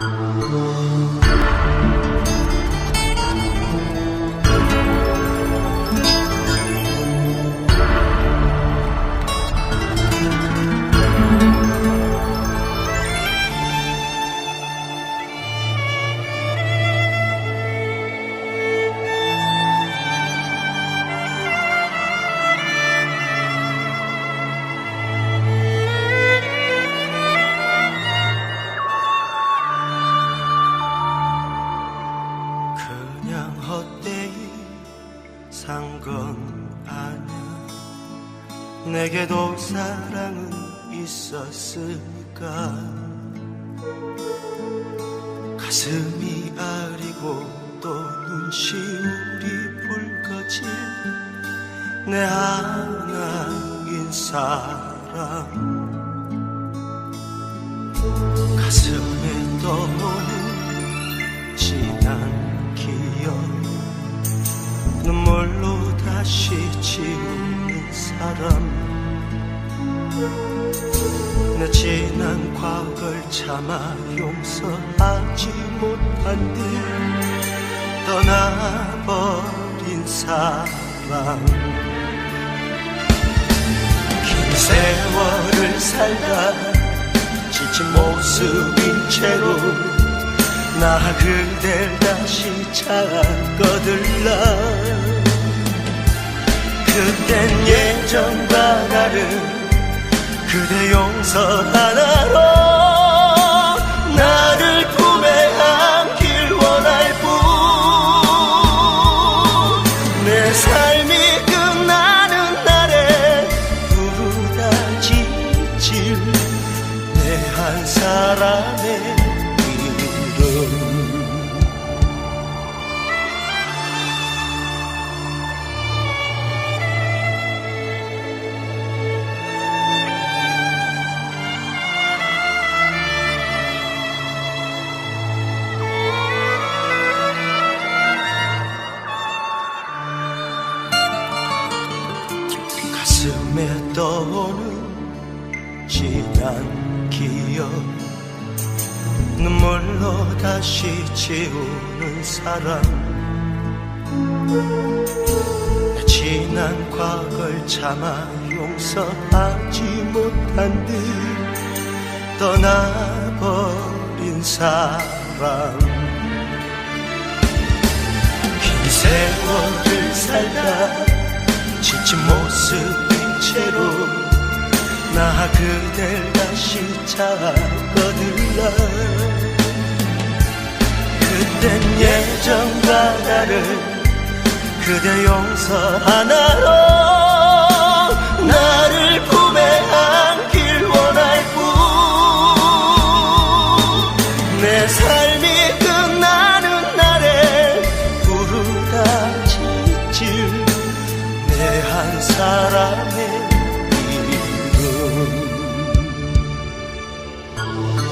그 산 건 아냐? 내게도 사랑은 있었을까? 가슴이 아리고 또 눈시울이 붉어질 내 하나인 사랑 가슴에 떠오는 지 사람. 내 지난 과거를 참아 용서하지 못한 듯 떠나버린 사람. 긴 세월을 살다 지친 모습인 채로 나 그댈 다시 찾거들라 그땐 예전과 다른 그대 용서 하나로 나를 품에 안길 원할 뿐 내 삶이 끝나는 날에 부르다 지칠 내 한 사람의 이름 가슴에 떠오는 지난 기억. 눈물로 다시 지우는 사람 내 지난 과거를 참아 용서하지 못한 듯 떠나버린 사람 긴 세월을 살다 지친 모습인 채로 나 그댈 다시 찾거들라. 그땐 예전과 다른 그대 용서 하나로 나를 품에 안길 원할 뿐 내 삶이 끝나는 날에 부르다 지칠 내 한 사람의 Bye.